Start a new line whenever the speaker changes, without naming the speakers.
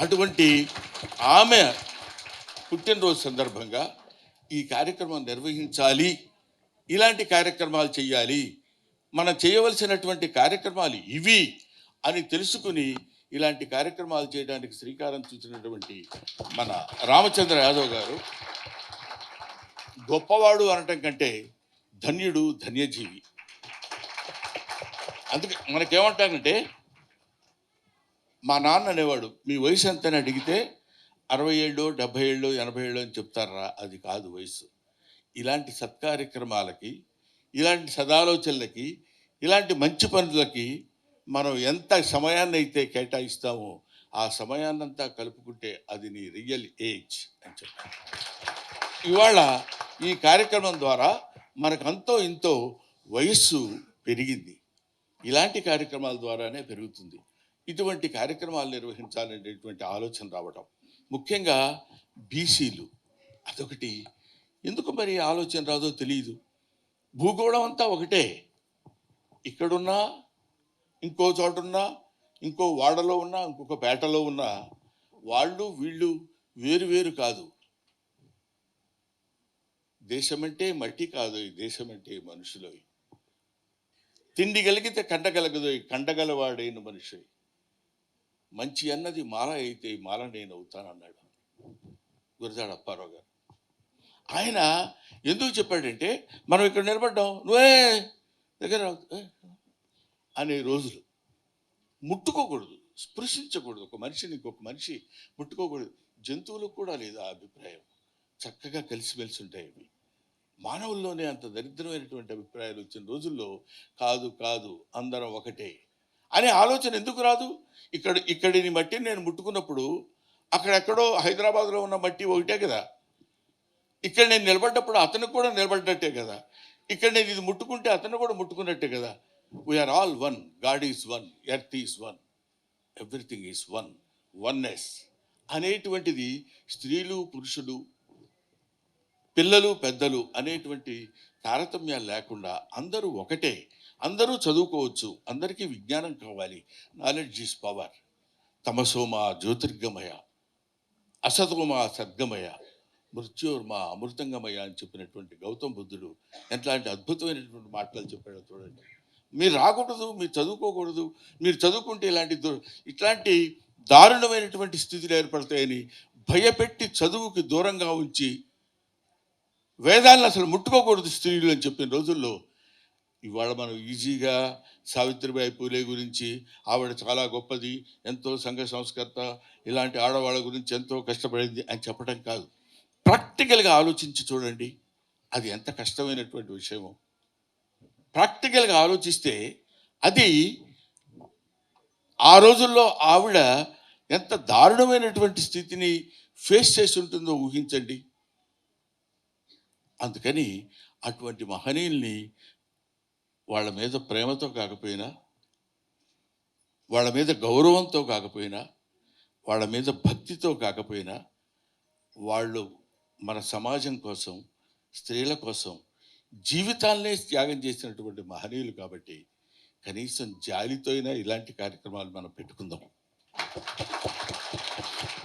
అటువంటి ఆమె పుట్టినరోజు సందర్భంగా ఈ కార్యక్రమం నిర్వహించాలి. ఇలాంటి కార్యక్రమాలు చేయాలి మనం చేయవలసినటువంటి కార్యక్రమాలు ఇవి అని తెలుసుకుని ఇలాంటి కార్యక్రమాలు చేయడానికి శ్రీకారం చూసినటువంటి మన రామచంద్ర యాదవ్ గారు గొప్పవాడు అనటం కంటే ధన్యుడు ధన్యజీవి. అందుకే మనకేమంటానంటే మా నాన్న అనేవాడు మీ వయసు ఎంత అని అడిగితే అరవై ఏళ్ళు డెబ్భై ఏళ్ళు ఎనభై ఏళ్ళు అని చెప్తారా? అది కాదు వయసు. ఇలాంటి సత్కార్యక్రమాలకి ఇలాంటి సదాలోచనలకి ఇలాంటి మంచి పనులకి మనం ఎంత సమయాన్ని అయితే కేటాయిస్తామో ఆ సమయాన్నంతా కలుపుకుంటే అది నీ రియల్ ఏజ్ అని చెప్పారు ఇవాళ ఈ కార్యక్రమం ద్వారా మనకు అంతో ఇంతో వయస్సు పెరిగింది. ఇలాంటి కార్యక్రమాల ద్వారానే పెరుగుతుంది. ఇటువంటి కార్యక్రమాలు నిర్వహించాలనేటువంటి ఆలోచన రావడం ముఖ్యంగా బీసీలు అదొకటి. ఎందుకు మరి ఆలోచన రాదో తెలియదు భూగోళం అంతా ఒకటే. ఇక్కడున్నా ఇంకో చోటున్నా ఇంకో వాడలో ఉన్నా ఇంకొక పేటలో ఉన్నా వాళ్ళు వీళ్ళు వేరు వేరు కాదు. దేశమంటే మట్టి కాదు ఈ దేశమంటే మనుషులు. తిండి కలిగితే కండగలగదు కండగలవాడైన మనిషి. మంచి అన్నది మాల అయితే మాల నేను అవుతానన్నాడు గురజాడ అప్పారావు గారు. ఆయన ఎందుకు చెప్పాడంటే మనం ఇక్కడ నిలబడ్డాం. నువ్వే దగ్గర అనే రోజులు. ముట్టుకోకూడదు. స్పృశించకూడదు. ఒక మనిషిని ఇంకొక మనిషి ముట్టుకోకూడదు. జంతువులకు కూడా లేదు ఆ అభిప్రాయం. చక్కగా కలిసిమెలిసి ఉంటాయి అవి. మానవుల్లోనే అంత దరిద్రమైనటువంటి అభిప్రాయాలు వచ్చిన రోజుల్లో కాదు కాదు అందరం ఒకటే. అనే ఆలోచన ఎందుకు రాదు? ఇక్కడ ఇక్కడిని మట్టి నేను ముట్టుకున్నప్పుడు అక్కడెక్కడో హైదరాబాద్లో ఉన్న మట్టి ఒకటే కదా. ఇక్కడ నేను నిలబడ్డప్పుడు అతను కూడా నిలబడ్డట్టే కదా. ఇక్కడ నేను ఇది ముట్టుకుంటే అతను కూడా ముట్టుకున్నట్టే కదా. We are all one God is one earth is one everything is one oneness అనేటువంటిది స్త్రీలు పురుషులు పిల్లలు పెద్దలు అనేటువంటి తారతమ్యాలు లేకుండా అందరూ ఒకటే. చదువుకోవచ్చు. అందరికీ విజ్ఞానం కావాలి. నాలెడ్జ్ ఈజ్ పవర్ తమసోమ జ్యోతిర్గమయ. అసతోమా సద్గమయ. మృత్యోర్మ అమృతంగమయ అని చెప్పినటువంటి గౌతమ బుద్ధుడు ఎట్లాంటి అద్భుతమైనటువంటి మాటలు చెప్పాడో చూడండి. మీరు రాకూడదు మీరు చదువుకోకూడదు మీరు చదువుకుంటే ఇలాంటి ఇట్లాంటి దారుణమైనటువంటి స్థితులు ఏర్పడతాయని భయపెట్టి చదువుకి దూరంగా ఉంచి వేదాలను అసలు ముట్టుకోకూడదు స్త్రీలు అని చెప్పిన రోజుల్లో ఇవాళ మనం ఈజీగా సావిత్రిబాయి పూలే గురించి ఆవిడ చాలా గొప్పది ఎంతో సంఘ సంస్కర్త ఇలాంటి ఆడవాళ్ళ గురించి ఎంతో కష్టపడింది అని చెప్పడం కాదు. ప్రాక్టికల్గా ఆలోచించి చూడండి అది ఎంత కష్టమైనటువంటి విషయమో. ప్రాక్టికల్గా ఆలోచిస్తే అది ఆ రోజుల్లో ఆవిడ ఎంత దారుణమైనటువంటి స్థితిని ఫేస్ చేసి ఉంటుందో ఊహించండి. అందుకని అటువంటి మహనీయుల్ని వాళ్ళ మీద ప్రేమతో కాకపోయినా వాళ్ళ మీద గౌరవంతో కాకపోయినా వాళ్ళ మీద భక్తితో కాకపోయినా వాళ్ళు మన సమాజం కోసం స్త్రీల కోసం జీవితాలనే త్యాగం చేసినటువంటి మహనీయులు కాబట్టి కనీసం జాలితో అయినా ఇలాంటి కార్యక్రమాలు మనం పెట్టుకుందాం.